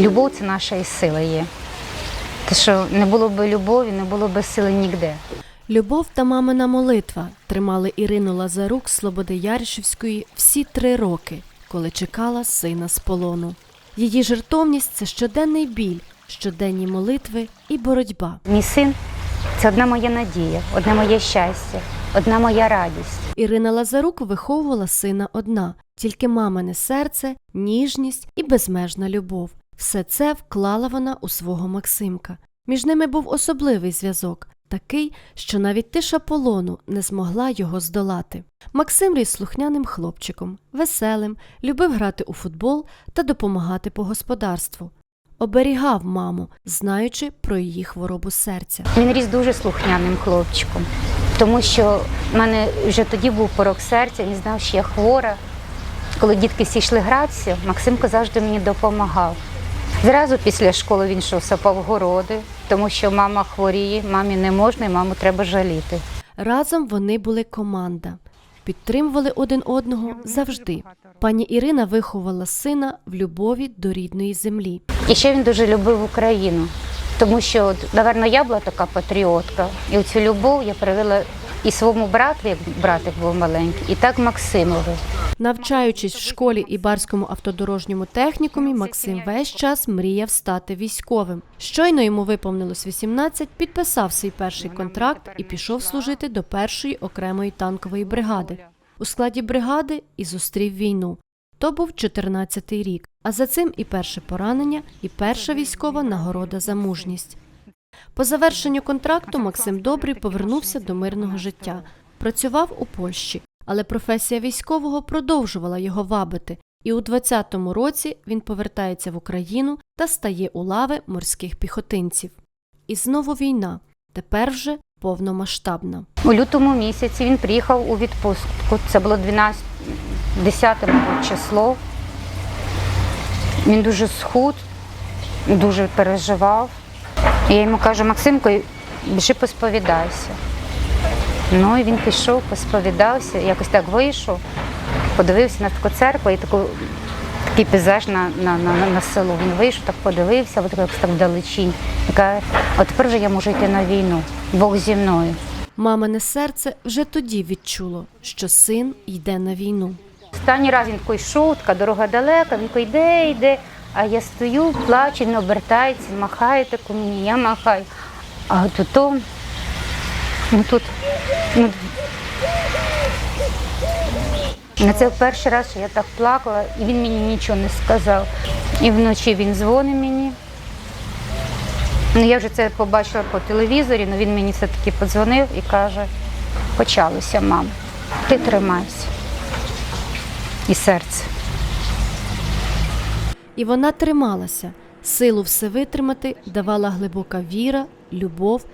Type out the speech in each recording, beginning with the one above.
Любов це наша і сила є. Те, що не було б любові, не було б сили ніде. Любов та мамина молитва тримали Ірину Лазарук з Слободи Яришівської всі три роки, коли чекала сина з полону. Її жертовність це щоденний біль, щоденні молитви і боротьба. Мій син це одна моя надія, одне моє щастя, одна моя радість. Ірина Лазарук виховувала сина одна, тільки мамине серце, ніжність і безмежна любов. Все це вклала вона у свого Максимка. Між ними був особливий зв'язок, такий, що навіть тиша полону не змогла його здолати. Максим ріс слухняним хлопчиком, веселим, любив грати у футбол та допомагати по господарству. Оберігав маму, знаючи про її хворобу серця. Він ріс дуже слухняним хлопчиком, тому що в мене вже тоді був порок серця, він знав, що я хвора. Коли дітки всі йшли гратися, Максимко завжди мені допомагав. Зразу після школи він йшов сапав городи, тому що мама хворіє, мамі не можна і маму треба жаліти. Разом вони були команда, підтримували один одного завжди. Пані Ірина виховала сина в любові до рідної землі. І ще він дуже любив Україну, тому що, напевно, я була така патріотка, і цю любов я привела і своєму брату, як братик був маленький, і так Максимові. Навчаючись в школі і барському автодорожньому технікумі, Максим весь час мріяв стати військовим. Щойно йому виповнилось 18, підписав свій перший контракт і пішов служити до першої окремої танкової бригади. У складі бригади і зустрів війну. То був 14-й рік, а за цим і перше поранення, і перша військова нагорода за мужність. По завершенню контракту Максим Добрий повернувся до мирного життя. Працював у Польщі, але професія військового продовжувала його вабити, і у 20-му році він повертається в Україну та стає у лави морських піхотинців. І знову війна, тепер вже повномасштабна. У лютому місяці він приїхав у відпустку. Це було 12, 10 мабуть, число. Він дуже схуд, дуже переживав. І я йому кажу, Максимко, біжи посповідайся. Ну і він пішов, посповідався, якось так вийшов, подивився на таку церкву і таку, такий пейзаж на, на, на, на село. Він вийшов, так подивився, от якось так вдалечінь. І каже, от тепер вже я можу йти на війну. Бог зі мною. Мамине серце вже тоді відчуло, що син йде на війну. Останній раз він такий йшов, така дорога далека, він такий йде, йде. А я стою, плачу, він обертається, махає таку мені, я махаю. А тут, то, ну тут, ну, на це перший раз, що я так плакала, і він мені нічого не сказав. І вночі він дзвонить мені. Ну, я вже це побачила по телевізорі, але він мені все-таки подзвонив і каже, почалося, мам, ти тримайся. І серце. І вона трималася. Силу все витримати давала глибока віра, любов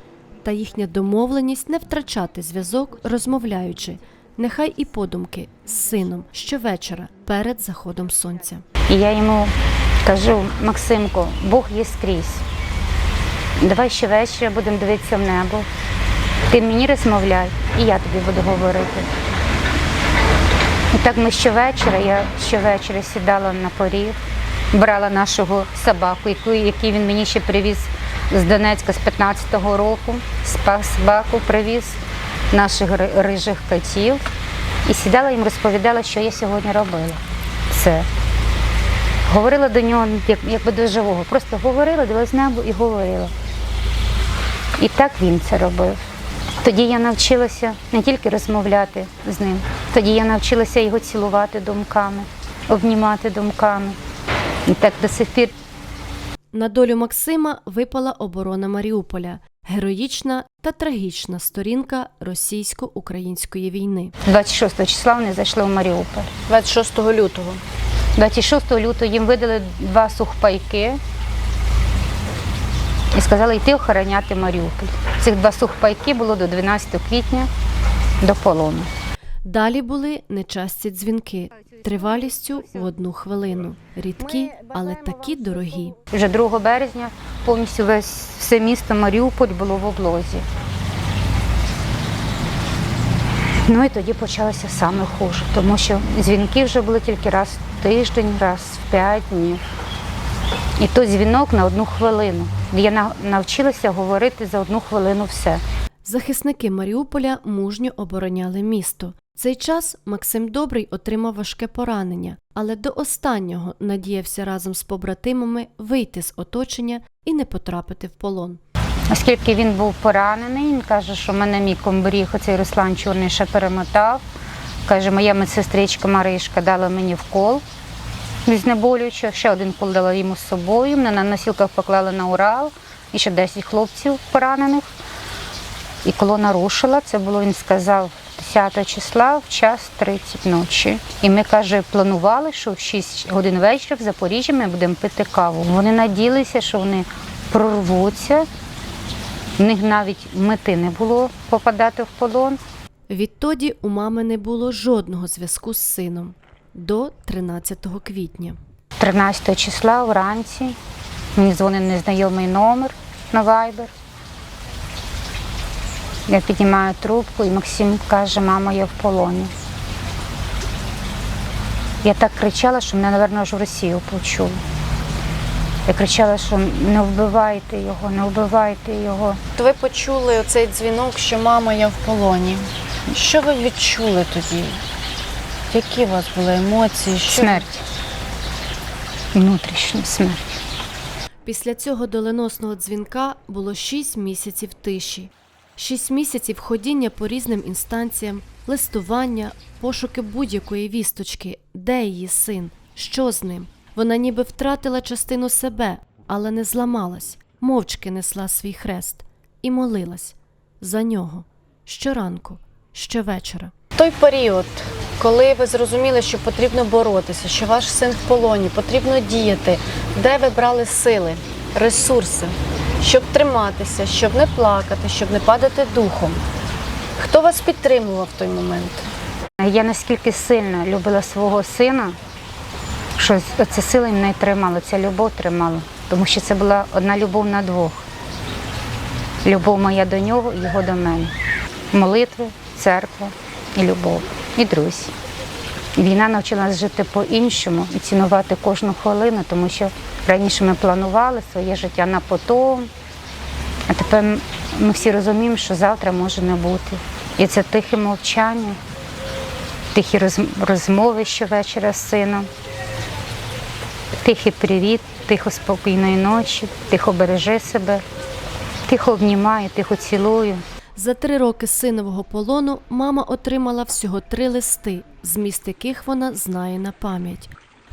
та їхня домовленість не втрачати зв'язок, розмовляючи, нехай і подумки з сином щовечора перед заходом сонця. І я йому кажу, Максимко, Бог є скрізь. Давай ще вечора будемо дивитися в небо. Ти мені розмовляй, і я тобі буду говорити. І так ми щовечора, я щовечора сідала на поріг, брала нашого собаку, яку, який він мені ще привіз з Донецька з 15-го року. Собаку, привіз наших рижих котів. І сідала їм розповідала, що я сьогодні робила. Це. Говорила до нього як, якби до живого. Просто говорила, дивилась небо і говорила. І так він це робив. Тоді я навчилася не тільки розмовляти з ним, тоді я навчилася його цілувати думками, обнімати думками. І так до сих пір На долю Максима випала оборона Маріуполя, героїчна та трагічна сторінка російсько-української війни. 26 числа вони зайшли в Маріуполь. 26 лютого. 26 лютого їм видали два сухпайки і сказали йти охороняти Маріуполь. Цих два сухпайки було до 12 квітня до полону. Далі були нечасті дзвінки тривалістю в одну хвилину, рідкі, але такі дорогі. Вже 2 березня повністю весь все місто Маріуполь було в облозі. Ну і тоді почалося саме хуже, тому що дзвінки вже були тільки раз в тиждень, раз в п'ять днів. І той дзвінок на одну хвилину. Я навчилася говорити за одну хвилину все. Захисники Маріуполя мужньо обороняли місто. Цей час Максим Добрий отримав важке поранення, але до останнього надіявся разом з побратимами вийти з оточення і не потрапити в полон. Оскільки він був поранений, він каже, що мене мій комбріг, оцей Руслан Чорний, ще перемотав. Каже, моя медсестричка Маришка дала мені вкол знеболюючого, ще один кол дала йому з собою. Мене на носілках поклали на Урал, і ще 10 хлопців поранених. І колона рушила. Це було, він сказав, 10 числа в час 30 ночі. І ми, каже, планували, що в 6 годин вечора в Запоріжжі ми будемо пити каву. Вони надіялися, що вони прорвуться. В них навіть мети не було попадати в полон. Відтоді у мами не було жодного зв'язку з сином до 13 квітня. 13 числа вранці мені дзвонив незнайомий номер на Viber. Я піднімаю трубку і Максим каже, мама, я в полоні. Я так кричала, що мене, мабуть, аж в Росію почули. Я кричала, що не вбивайте його, не вбивайте його. То ви почули оцей дзвінок, що мама я в полоні. Що ви відчули тоді? Які у вас були емоції? Що... Смерть. Внутрішню смерть. Після цього доленосного дзвінка було шість місяців тиші, шість місяців ходіння по різним інстанціям, листування, пошуки будь-якої вісточки, де її син, що з ним. Вона ніби втратила частину себе, але не зламалась, мовчки несла свій хрест і молилась за нього щоранку, щовечора. Той період, коли ви зрозуміли, що потрібно боротися, що ваш син в полоні, потрібно діяти, де ви брали сили, ресурси, щоб триматися, щоб не плакати, щоб не падати духом. Хто вас підтримував в той момент? Я наскільки сильно любила свого сина, що ця сила мене тримала, ця любов тримала. Тому що це була одна любов на двох. Любов моя до нього і його до мене. Молитви, церква і любов, і друзі. Війна навчила нас жити по-іншому і цінувати кожну хвилину, тому що раніше ми планували своє життя на потом, а тепер ми всі розуміємо, що завтра може не бути. І це тихе мовчання, тихі розмови щовечора з сином, тихий привіт, тихо спокійної ночі, тихо бережи себе, тихо обнімаю, тихо цілую. За три роки синового полону мама отримала всього три листи, зміст яких вона знає на пам'ять.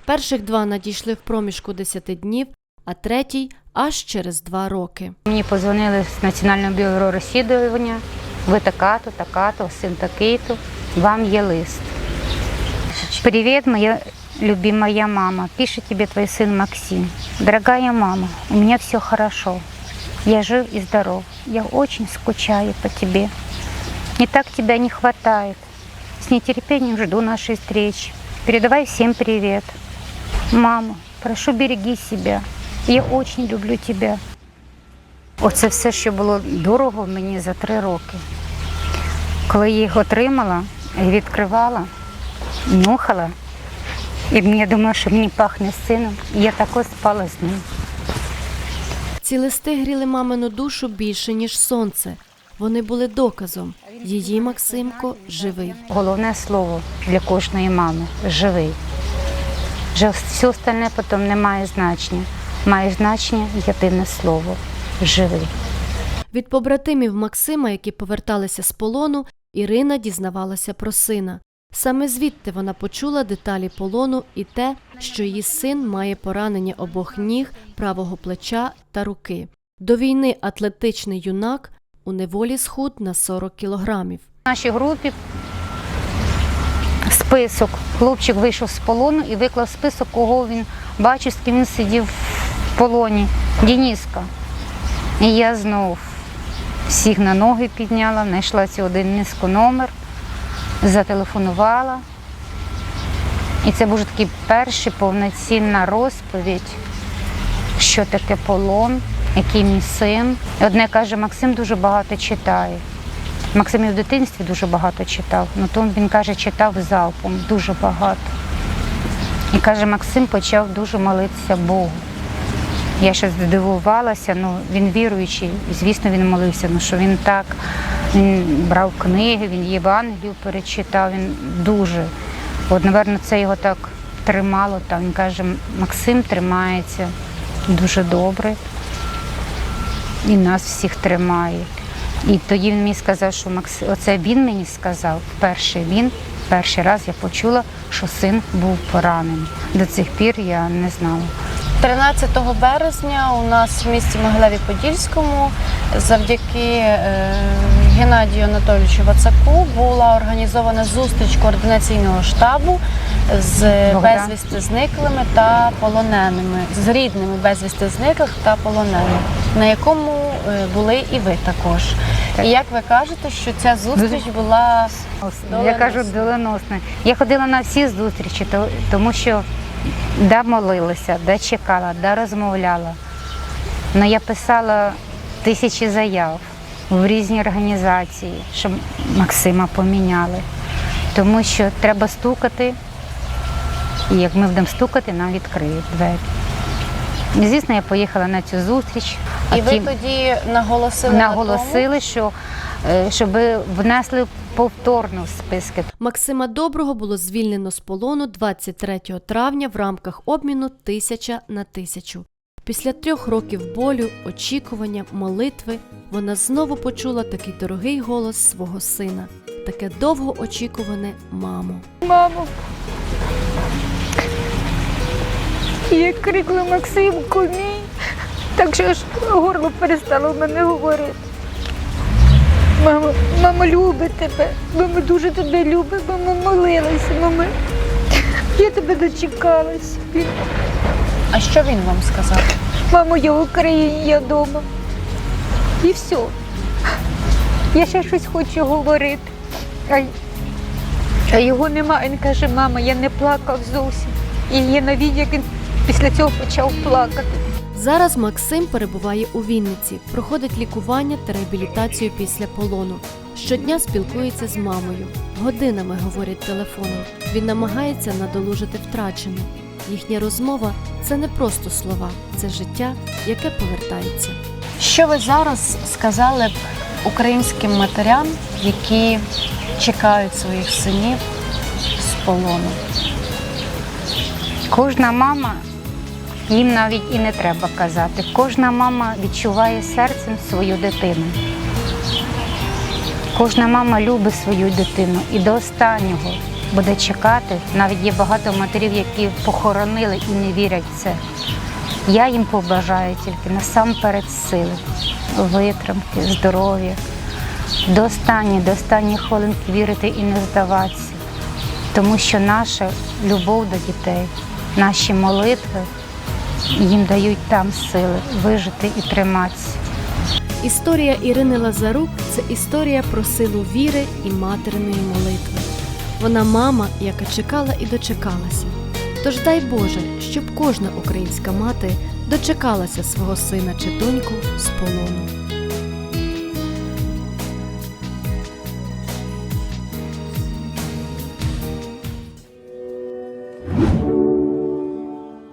Перших два надійшли в проміжку 10 днів, а третій аж через два роки. Мені позвонили з Національного бюро розслідування. Ви така-то, така-то, син такий-то. Вам є лист. Привет, моя любимая мама. Пишет тебе твой сын Максим. Дорогая мама, у меня все хорошо. Я жив и здоров. Я очень скучаю по тебе. Мне так тебя не хватает. С нетерпением жду нашей встречи. Передавай всем привет. Мама, прошу береги себя. Я очень люблю тебя. Оце все, що було дорого мені за три роки. Коли я їх отримала відкривала, нюхала, і я думала, що мені пахне сином, і я тако спала з ним. Ці листи гріли мамину душу більше, ніж сонце. Вони були доказом. Її Максимко живий. Головне слово для кожної мами живий. Вже все остальне потім не має значення. Має значення єдине слово живий. Від побратимів Максима, які поверталися з полону, Ірина дізнавалася про сина. Саме звідти вона почула деталі полону і те, що її син має поранення обох ніг, правого плеча та руки. До війни атлетичний юнак у неволі схуд на 40 кілограмів. В нашій групі список. Хлопчик вийшов з полону і виклав список, кого він бачив, з ким він сидів в полоні. Дініска. І я знов всіх на ноги підняла, знайшла цю один низько номер, зателефонувала. І це був такий перший повноцінна розповідь, що таке полон, який мій син. І Одне каже, Максим дуже багато читає. Максим і в дитинстві дуже багато читав, ну то він каже, читав залпом дуже багато. І каже, Максим почав дуже молитися Богу. Я ще здивувалася, ну він віруючий, і, звісно, він молився. Ну що він так він брав книги, він Євангелію перечитав. Він дуже. От, напевно, це його так тримало. Там він каже, Максим тримається дуже добре і нас всіх тримає. І тоді він мені сказав, що Макс... оце він мені сказав, перший він, перший раз я почула, що син був поранений. До цих пір я не знала. 13 березня у нас в місті Могилеві Подільському завдяки е, Геннадію Анатолійовичу Вацаку була організована зустріч координаційного штабу з безвісти зниклими та полоненими, з рідними безвісти зниклих та полонених, на якому е, були і ви також. Так. І як ви кажете, що ця зустріч була Я кажу доленосна. Я ходила на всі зустрічі, тому що да молилася, да чекала, да розмовляла. Ну, я писала тисячі заяв в різні організації, щоб Максима поміняли. Тому що треба стукати, і як ми будемо стукати, нам відкриють двері. І, звісно, я поїхала на цю зустріч. і ви тоді наголосили на наголосили, що е, щоб внесли повторно в списки. Максима Доброго було звільнено з полону 23 травня в рамках обміну тисяча на тисячу. Після трьох років болю, очікування, молитви вона знову почула такий дорогий голос свого сина, таке довго очікуване мамо. Мамо. Я крикла Максимку мій, так що аж горло перестало в мене говорити. Мама, мама любить тебе, мама дуже тебе любить, мама молилася, мама. Я тебе дочекалась. А що він вам сказав? Мамо, я в Україні, я вдома. І все. Я ще щось хочу говорити. А, а його немає. Він каже, мама, я не плакав зовсім. І є на відео, як він після цього почав плакати. Зараз Максим перебуває у Вінниці, проходить лікування та реабілітацію після полону. Щодня спілкується з мамою. Годинами говорять телефоном. Він намагається надолужити втрачене. Їхня розмова це не просто слова, це життя, яке повертається. Що ви зараз сказали б українським матерям, які чекають своїх синів з полону? Кожна мама, їм навіть і не треба казати, кожна мама відчуває серцем свою дитину. Кожна мама любить свою дитину і до останнього буде чекати. Навіть є багато матерів, які похоронили і не вірять в це. Я їм побажаю тільки насамперед сили, витримки, здоров'я, до останньої, до останніх хвилинки вірити і не здаватися. Тому що наша любов до дітей, наші молитви їм дають там сили вижити і триматися. Історія Ірини Лазарук це історія про силу віри і материної молитви. Вона мама, яка чекала і дочекалася. Тож дай Боже, щоб кожна українська мати дочекалася свого сина чи доньку з полону.